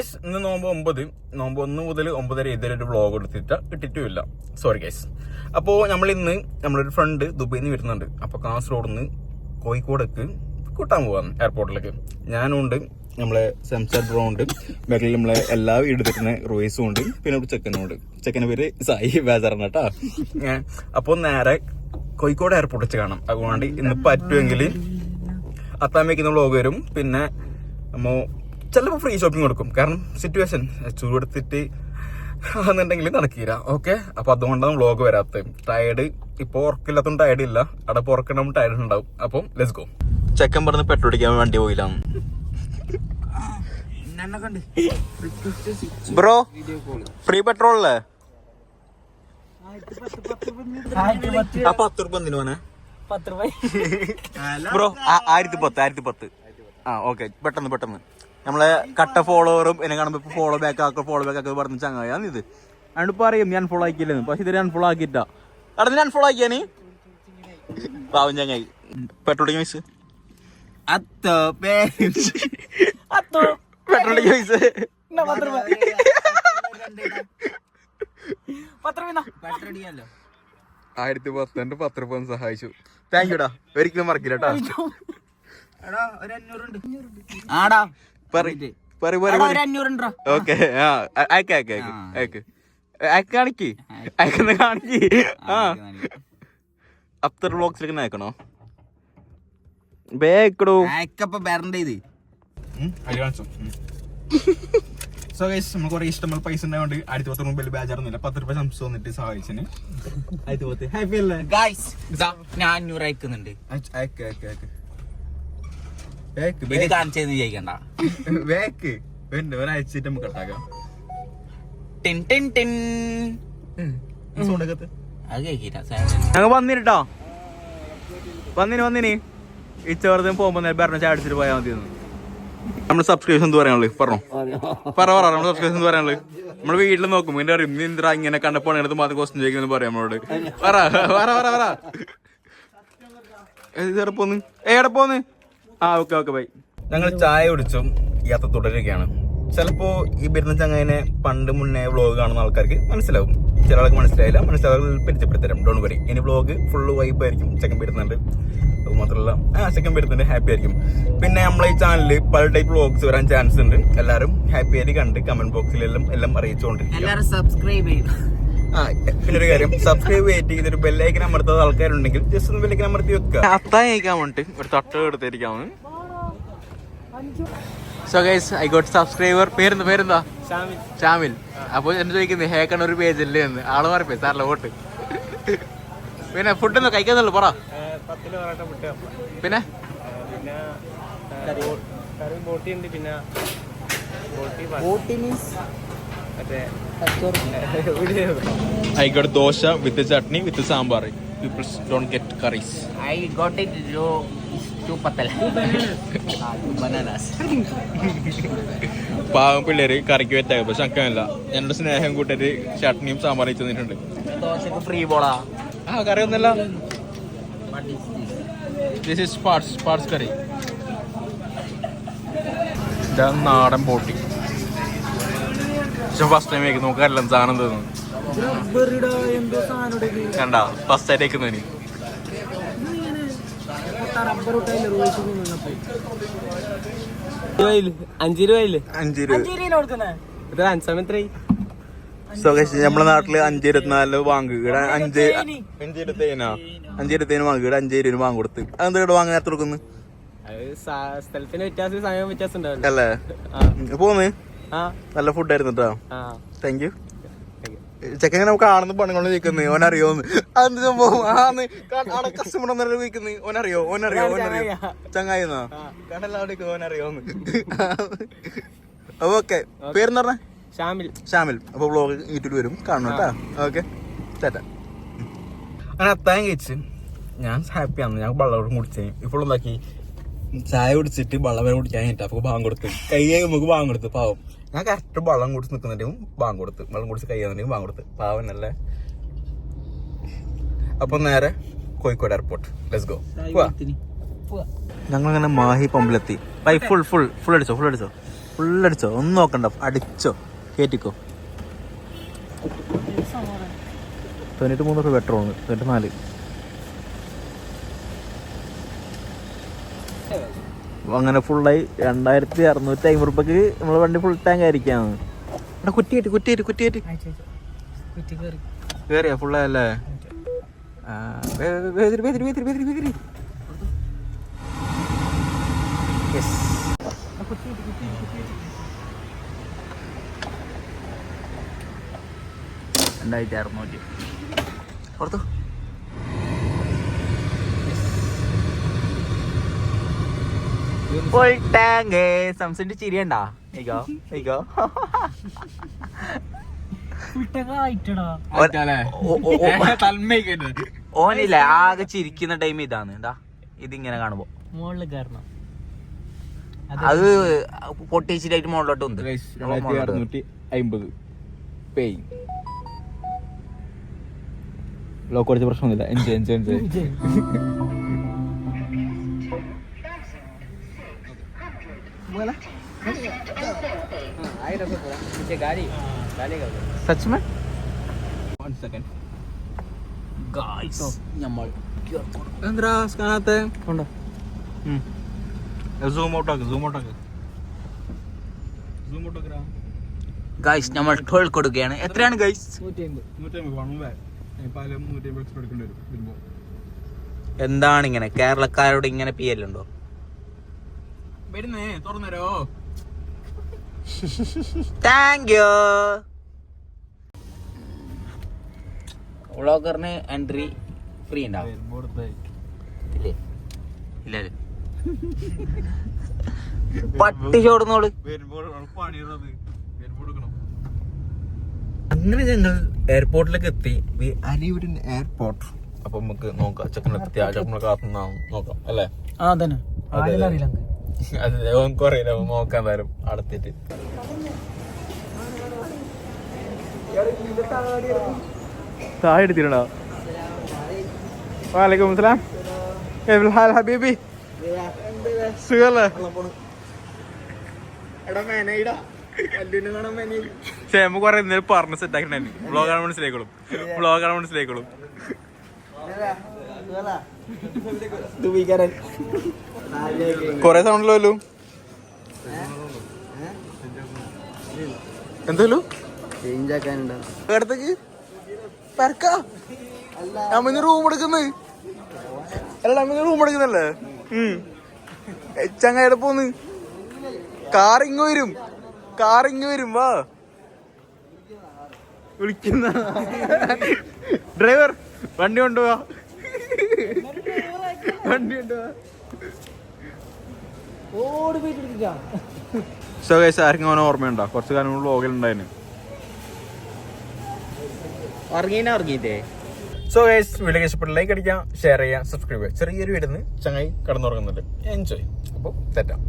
Guys ഇന്ന് നോമ്പ് ഒമ്പത്. നോമ്പ് ഒന്ന് മുതൽ ഒമ്പതര ഇതുവരെ ഒരു വ്ളോഗ് എടുത്തിട്ട് ഇട്ടിട്ടുമില്ല. സോറി ഗൈസ് അപ്പോൾ നമ്മൾ ഇന്ന് നമ്മളൊരു ഫ്രണ്ട് ദുബൈയിൽ നിന്ന് വരുന്നുണ്ട്. അപ്പോൾ കാസർഗോഡ് നിന്ന് കോഴിക്കോടേക്ക് കൂട്ടാൻ പോകാം എയർപോർട്ടിലേക്ക് ഞാനും ഉണ്ട് നമ്മളെ സംസാർ ബ്രോ ഉണ്ട്. ബാക്കിൽ നമ്മളെ എല്ലാ എടുത്തിട്ടുന്ന റോയ്സും ഉണ്ട്. പിന്നെ ഒരു ചെക്കനും ഉണ്ട്. ചെക്കന്റെ പേര് സായി ബേജാറാണ് കേട്ടോ. അപ്പോൾ നേരെ കോഴിക്കോട് എയർപോർട്ടിൽ വെച്ച് കാണാം. അതുകൊണ്ട് ഇന്ന് പറ്റുമെങ്കിൽ അത്താൻ വെക്കുന്ന വ്ളോഗ് വരും. പിന്നെ നമ്മ ചിലപ്പോൾ ഫ്രീ ഷോപ്പിംഗ് കൊടുക്കും കാരണം സിറ്റുവേഷൻ ചൂടെടുത്തിട്ട് എന്നുണ്ടെങ്കിൽ നടക്കില്ല ഓക്കെ അപ്പൊ അതുകൊണ്ടാണ് വ്ളോഗ് വരാത്തത്. ടയർഡ് ഇപ്പോൾ ഉറക്കില്ലാത്തതും ടയർഡ് ഇല്ല. അവിടെ പുറക്കണം ടയർഡ് ഉണ്ടാവും. അപ്പം ലെറ്റ്സ് ഗോ ചെക്കൻ പറഞ്ഞ് പെട്രോൾ അടിക്കാൻ വണ്ടി പോയില്ല. ബ്രോ ഫ്രീ പെട്രോൾ അല്ലേ? ആ പത്ത് റുപ്യ എന്തിനു പോനെ പത്ത് രൂപ ബ്രോ ആയിരത്തി പത്ത് ആയിരത്തി പത്ത്. ആ ഓക്കെ പെട്ടെന്ന് പെട്ടെന്ന്. നമ്മളെ കട്ട ഫോളോവറും എന്നെ കാണുമ്പോ ഫോളോ ബാക്ക് ആക്കുക ഫോളോ ബാക്ക് ആക്കുക പറഞ്ഞ ചങ്ങായാണ് ഇത്. അതുകൊണ്ട് പറയും ഞാൻ ഫോളോ ആക്കിയില്ലെന്ന്. പക്ഷെ ഇത് അൺഫോളോ ആക്കിയിട്ടാ അവിടെ ഞാൻ ഫോളോ ആക്കിയാനി പാവം ചങ്ങായി. പെട്രോൾ വയസ്സ് അത്തോ അത്തോ രൂപ പട്ടടിയല്ലോ ആയിരത്തി പത്തുണ്ട് പത്ത് രൂപ സഹായിച്ചു. താങ്ക് യുടാ ഒരിക്കലും മറക്കില്ല കേട്ടോ ആടാ. ഓക്കെ ആ അയക്ക അയക്ക അയക്ക് അയക്ക്. കാണിക്ക്. അയക്കുന്ന കാണിക്ക്. ആ അപ്തർ ബ്ലോക്സിലേക്ക് അയക്കണോ? ബേക്കടോ അയക്കപ്പ വരണ്ടേ ഇത്? സോ ഗൈസ് നമ്മൾ കുറെ ഇഷ്ടമുള്ള പൈസ ഉണ്ടായതുകൊണ്ട് ആയിരത്തി പത്ത് മുമ്പിൽ ബേജാറൊന്നുമില്ല. പത്ത് രൂപ സംസ് വന്നിട്ട് സഹായിച്ചിന്. ആയിരത്തി പത്ത് ഹാപ്പി അല്ലേ ഗൈസ് ഞാൻ അഞ്ഞൂറ് അയക്കുന്നുണ്ട്. അയക്ക് അയക്ക് അയക്ക്. ഇത് കാണിച്ചതെന്ന് ചോദിക്കണ്ട ബേക്ക് വേണ്ട ഒരാഴ്ചയിട്ട് നമുക്ക് കട്ടാക്കാം. Tin tin tin. അത് കേക്കില്ല ഞങ്ങൾ വന്നിട്ടോ വന്നിന് വന്നിന് ഈ ചേർന്ന് പോകുമ്പോ പറഞ്ഞ ചാടിച്ചിട്ട് പോയാ പോയാൽ മതി നമ്മൾ സബ്സ്ക്രിപ്ഷൻ എന്ത് പറയാനുള്ളു? പറഞ്ഞു? പറ പറ നമ്മൾ സബ്സ്ക്രിപ്ഷൻ എന്ത് പറയാനുള്ളു? നമ്മൾ വീട്ടിൽ നോക്കും എന്റെ പറയും നീ എന്തിനാ ഇങ്ങനെ കണ്ടപ്പോൾ എടുത്ത് മാത്രം ക്വസ്റ്റ്യൻ ചോദിക്കുമെന്ന് പറയാം നമ്മളോട്. പറ പറ പറ പറ. എവിടെ പോന്ന്? എവിടെ പോന്ന്? ആ ഓക്കെ ഓക്കെ ബൈ. ഞങ്ങൾ ചായ കുടിച്ചും യാത്ര തുടരുകയാണ്. ചിലപ്പോ ഈ വരുന്ന ചങ്ങനെ പണ്ട് മുന്നേ വ്ളോഗ് കാണുന്ന ആൾക്കാർക്ക് മനസ്സിലാവും. ചില ആൾക്ക് മനസ്സിലായില്ല. മനസ്സിലാവുക പരിചയപ്പെടുത്തരാം. ഡോൺ വരി ഇനി വ്ളോഗ് ഫുള്ള് വൈബ് ആയിരിക്കും. ചെക്കൻ വരുന്നുണ്ട് അത് മാത്രമല്ല ആ ചെക്കൻ വരുന്നുണ്ട് ഹാപ്പി ആയിരിക്കും. പിന്നെ നമ്മളെ ഈ ചാനലിൽ പല ടൈപ്പ് വ്ളോഗ്സ് വരാൻ ചാൻസ് ഉണ്ട്. എല്ലാവരും ഹാപ്പി ആയിട്ട് കണ്ട് കമന്റ് ബോക്സിലെല്ലാം എല്ലാം അറിയിച്ചുകൊണ്ടിരിക്കും എല്ലാവരും സബ്സ്ക്രൈബ് ചെയ്യും ആ പിന്നെ ഒരു കാര്യം സബ്സ്ക്രൈബ് ചെയ്തിട്ട് ഇതൊരു ബെല്ലൈക്കൻ അമർത്താത്ത ആൾക്കാരുണ്ടെങ്കിൽ ജസ്റ്റ് ഒന്ന് ബെല്ലൈക്കൻ അമർത്തി വെക്കുക. അത്താൻ കഴിക്കാൻ വേണ്ടിട്ട് ഒരു തട്ട് എടുത്തിരിക്കാമോ so guys I got subscriber പേരെന്താ പേരെന്താ? ഷാമിൽ. അപ്പോൾ എന്നെ ചോദിക്കുന്നത് ഹേക്കൺ ഒരു പേജ് അല്ലേ എന്ന്. ആൾ പറയപ്പേ സാറിലെ വോട്ട്. പിന്നെ ഫുഡ് ഒന്നും കഴിക്കുന്നുള്ളൂ പറ. പിന്നെ? പിന്നെ കറി. ബോട്ടി ഉണ്ട് പിന്നെ ബോട്ടി ബോട്ടി means I got dosa with chutney with sambar peoples don't get curries I got it to to പത്തല bananas പാവം പിള്ളേര് കറിക്ക് വെറ്റാകും പക്ഷെ അക്കമല്ല ഞങ്ങളുടെ സ്നേഹം കൂട്ടര് ചട്നിയും സാമ്പാറും തന്നിട്ടുണ്ട്. ദോശക്ക് ഫ്രീ ബോളാ ആ? കറി ഒന്നല്ല? ദിസ് ഇസ് പാർട്സ് പാർട്സ് കറി ഇതാണ് നാടൻ ബോട്ടി പക്ഷെ ഫസ്റ്റ് ടൈം കഴിക്കും നമുക്ക് എല്ലാം സാധനം തോന്നുന്നു കണ്ട? ഫസ്റ്റ് ആയിട്ട് വെക്കുന്നതിന് അഞ്ചു രൂപയില്ലേ അഞ്ച് രൂപ ഇത് അഞ്ചാമത് എത്രയായി? സോ നമ്മുടെ നാട്ടിൽ അഞ്ച് ഇരുപത്തിനാല് വാങ്ങ് ഇവിടെ അഞ്ച് അഞ്ച് ഇരുപത്തേനാ അഞ്ച് ഇരുപത്തേന് വാങ്ങ് ഇവിടെ അഞ്ച് ഇരുപതിന് വാങ്ങ് കൊടുത്ത്. അതെന്താ ഇവിടെ വാങ്ങാൻ എത്ര കൊടുക്കുന്നു? സ്ഥലത്തിന് വ്യത്യാസം സമയം വ്യത്യാസം ഉണ്ടാവില്ല. അല്ലേ? പോന്ന്. നല്ല ഫുഡ് ആയിരുന്നു കേട്ടോ ആ. താങ്ക് യു ചെക്കൻ നമുക്ക് കാണുന്ന നിൽക്കുന്നത് ഓൻ അറിയോന്ന് അതെന്ത് സംഭവം? ആന്ന് കസ്റ്റമർ ഓൻ അറിയോ ഓനറിയോ? അറിയോ ഓനറിയോ? ചങ്ങായിന്നാ? ഓൻ അറിയോന്ന് അപ്പൊ ഓക്കെ പേരെന്ന് പറഞ്ഞ? ഷാമിൽ. ഷാമിൽ. അപ്പൊ ബ്ലോഗ് യൂട്യൂബിൽ വരും. കാണണം കേട്ടോ ഓക്കെ ചേട്ടാ. അങ്ങനെ അത്തായം കഴിച്ച് ഞാൻ ഹാപ്പിയാണ് ഞാൻ വെള്ളം കുടിച്ചേ. ഇപ്പോൾ എന്താക്കി? ചായ കുടിച്ചിട്ട് വെള്ളം വരെ കുടിക്കാൻ കഴിഞ്ഞിട്ട് അപ്പൊ ഭാഗം കൊടുത്തു. കൈ നമുക്ക് ഭാഗം കൊടുത്തു. പാവം. ഞാൻ കറക്റ്റ് വെള്ളം കുടിച്ച് നിൽക്കുന്നുണ്ടെങ്കിൽ ബാങ്ക് കൊടുത്ത് വെള്ളം കുടിച്ച് കഴിയുന്നുണ്ടെങ്കിൽ ബാങ്ക് കൊടുത്ത്. പാവനല്ലേ? അപ്പൊ നേരെ കോഴിക്കോട് എയർപോർട്ട് ലെറ്റ്സ് ഗോ ഞങ്ങൾ അങ്ങനെ മാഹി പമ്പിലെത്തി. ബൈ ഫുൾ ഫുൾ ഫുൾ അടിച്ചോ ഫുൾ അടിച്ചോ? ഫുള്ളടിച്ചോ ഒന്നും നോക്കണ്ട അടിച്ചോ. കേറ്റിക്കോ. തൊണ്ണൂറ്റി മൂന്ന് റുപ്യ പെട്രോൾ തൊണ്ണൂറ്റി നാല്. അങ്ങനെ ഫുള്ളായി രണ്ടായിരത്തി അറുന്നൂറ്റി അമ്പത് റുപ്യക്ക് നമ്മൾ വണ്ടി ഫുൾ ടാങ്ക് ആയിരിക്കാണ്. എടാ കുറ്റിയേറ്റ് കുറ്റിയേറ്റ് കുറ്റിയേറ്റ്. വേതിരി യെസ് രണ്ടായിരത്തി അറുന്നൂറ്റി. പുറത്തു സംസന്റെ ചിരിയണ്ടാ ഇക്കോ ഇക്കോ ഓ- ഓ- ഓ- ഓനില്ല ആകെ ചിരിക്കുന്ന ടൈം ഇതാണ്. എന്താ? ഇതിങ്ങനെ കാണുമ്പോ. മുകളിൽ കയറണം അത്. പൊട്ടിച്ചിട്ടായിട്ട് മുകളിലോട്ട് ഉണ്ട് അറുന്നൂറ്റി അമ്പത് പ്രശ്നമൊന്നുമില്ല. Enjoy enjoy enjoy. गाड़ी गाड़ी का സച്ച് മേ വൺ സെക്കൻഡ് ഗായ്സ് നമ്മൾ എന്താ സ്കാനത്തെ ഉണ്ടോ സൂം ഔട്ട് ആക്ക് സൂം ഔട്ട് ആക്ക് സൂം ഔട്ട് ആക്കറാ ഗായ്സ് നമ്മൾ ടോൾ കൊടുക്കുകയാണ് എത്രയാണ് ഗൈസ് നൂറ്റി അമ്പത് നൂറ്റമ്പത് വൺ വേ പാലും നൂറ്റമ്പത് എക്സ്ട്രാ എടുക്കേണ്ടി വരും വരുമ്പോൾ എന്താണ് ഇങ്ങനെ കേരളക്കാരോട് ഇങ്ങനെ പിയലുണ്ടോ വരുന്നേ തുറന്നരോ? താങ്ക് യു വ്ളോഗറിന് എൻട്രി ഫ്രീ ഉണ്ടാവും ഇല്ലേ? ഇല്ലല്ലേ പട്ടി ചോടുന്നോൾ. അങ്ങനെ ഞങ്ങൾ എയർപോർട്ടിലേക്ക് എത്തി. അലിവുഡിൻ എയർപോർട്ട് അപ്പൊ നമുക്ക് നോക്കാം. ചെക്കനെത്തി ആ ചെക്കനെ കാത്തുനിന്നാവും നോക്കാം അല്ലേ? ആ തന്നെ. അറിയില്ല അത് നമുക്ക് അറിയില്ല നോക്കാൻ നോക്കാം എന്തായാലും അടുത്തിട്ട്. താഴെ എടുത്തിട്ടുണ്ടോ? വാലൈക്കും അസ്സലാം. ഹബീബി. സുഖല്ലേ? ചേമ്പ് കുറെ ഇന്നലെ പറഞ്ഞ് സെറ്റ് ആക്കിണ്ടായിരുന്നു ബ്ലോഗാണ് മനസ്സിലായിക്കോളും. ബ്ലോഗാണ് മനസ്സിലായിക്കോളും. കൊറേ സൗണ്ടല്ലോ എന്തല്ലോ ചേഞ്ച് ആക്കാനുണ്ടോ അടുത്തേക്ക്. പരക്കാ. നമ്മ റൂം എടുക്കുന്നത് അല്ല നമ്മ റൂം എടുക്കുന്നല്ലേ ചങ്ങായിട്ട് പോന്ന്. കാർ ഇങ്ങ് വരും. കാർ ഇങ്ങ് വരും വാ. വിളിക്കുന്ന. ഡ്രൈവർ വണ്ടി കൊണ്ടുപോവാ. ഓടി പോയിട്ട് എടുത്തിട്ടാ സോ ഗൈസ് ആർക്കും അവനെ ഓർമ്മയുണ്ടോ? കുറച്ച് കാലം വ്ളോഗിലുണ്ടായിരുന്നു ഉറങ്ങീനാ ഉറങ്ങീട്ടേ. സോ ഗൈസ് വീഡിയോ ഇഷ്ടപ്പെട്ട ലൈക്ക് അടിക്കാം ഷെയർ ചെയ്യാം സബ്സ്ക്രൈബ് ചെയ്യാം. ചെറിയൊരു വീടിന്ന് ചങ്ങായി കടന്നുറങ്ങുന്നുണ്ട്. എൻജോയ് അപ്പോൾ തെറ്റാം.